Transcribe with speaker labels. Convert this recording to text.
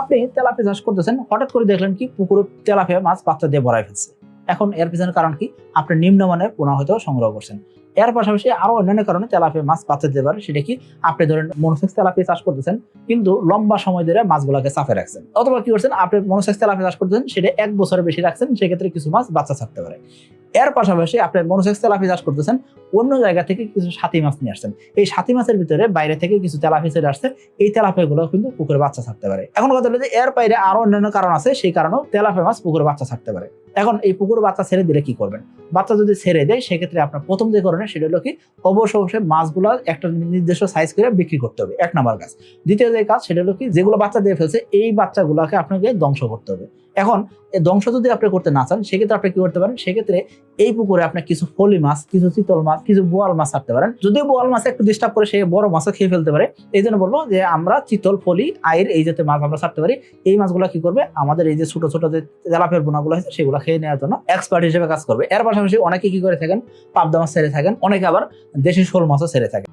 Speaker 1: আপনি তেলাপিয়া চাষ করতেছেন, হঠাৎ করে দেখলেন কি পুকুরে তেলাপিয়া মাছ বাচ্চা দিয়ে ভরাই ফেলছে। এখন এর পিছনে কারণ কি? আপনি নিম্নমানের পোনা হয়তো সংগ্রহ করছেন। এর পাশাপাশি আরও অন্যান্য কারণে তেলাপিয়া মাছ বাচ্চা দিতে পারে, সেটা কি? আপনি ধরেন মনোসেক্স তেলাপিয়া চাষ করতেছেন, কিন্তু লম্বা সময় ধরে মাছগুলোকে চাপে রাখছেন। অথবা কি করছেন? আপনি মনোসেক্স তেলাপিয়া চাষ করতেছেন, সেটা এক বছরের বেশি রাখছেন, সেক্ষেত্রে কিছু মাছ বাচ্চা ছাড়তে পারে। এর পাশাপাশি আপনি মনোসেক্স তেলাপিয়া চাষ করতেছেন, অন্য জায়গা থেকে কিছু সাথী মাছ নিয়ে আসছেন। এই সাথী মাছের ভিতরে বাইরে থেকে কিছু তেলাপিয়া চলে আসছে, এই তেলাপিয়া গুলো কিন্তু পুকুরে বাচ্চা ছাড়তে পারে। এখন কথা হলো যে এর বাইরে আরও অন্যান্য কারণ আছে, সেই কারণেও তেলাপিয়া মাছ পুকুরে বাচ্চা ছাড়তে পারে। এখন এই পুকুরে বাচ্চা ছেড়ে দিলে কি করবেন? বাচ্চা যদি ছেড়ে দেয়, সেক্ষেত্রে আপনার প্রথম যে করণীয় সেটা হলো কি, অবশ্য অবশ্যই মাছগুলো একটা নির্দিষ্ট সাইজ করে বিক্রি করতে হবে, এক নাম্বার কাজ। দ্বিতীয় যে কাজ সেটা হলো কি, যেগুলো বাচ্চা দিয়ে ফেলছে, এই বাচ্চাগুলোকে আপনাকে ধ্বংস করতে হবে। এখন ধ্বংস যদি আপনি করতে না চান, সেক্ষেত্রে আপনি কি করতে পারেন? সেক্ষেত্রে এই পুকুরে আপনি কিছু ফলি মাছ, কিছু চিতল মাছ, কিছু বোয়াল মাছ ছাড়তে পারেন। যদিও বোয়াল মাছ একটু ডিস্টার্ব করে, সে বড় মাছও খেয়ে ফেলতে পারে। এই জন্য বলব যে, আমরা চিতল, ফলি আয়ের এই জাতীয় মাছ আমরা ছাড়তে পারি। এই মাছগুলো কি করবে? আমাদের এই যে ছোট ছোট যে তেলাপের বোনাগুলো আছে, সেগুলো খেয়ে নেওয়ার জন্য এক্সপার্ট হিসেবে কাজ করবে। এর পাশাপাশি অনেকে কি করে থাকেন? পাবদা মাছ ছেড়ে থাকেন। অনেকে আবার দেশি শোল মাছও ছেড়ে থাকেন।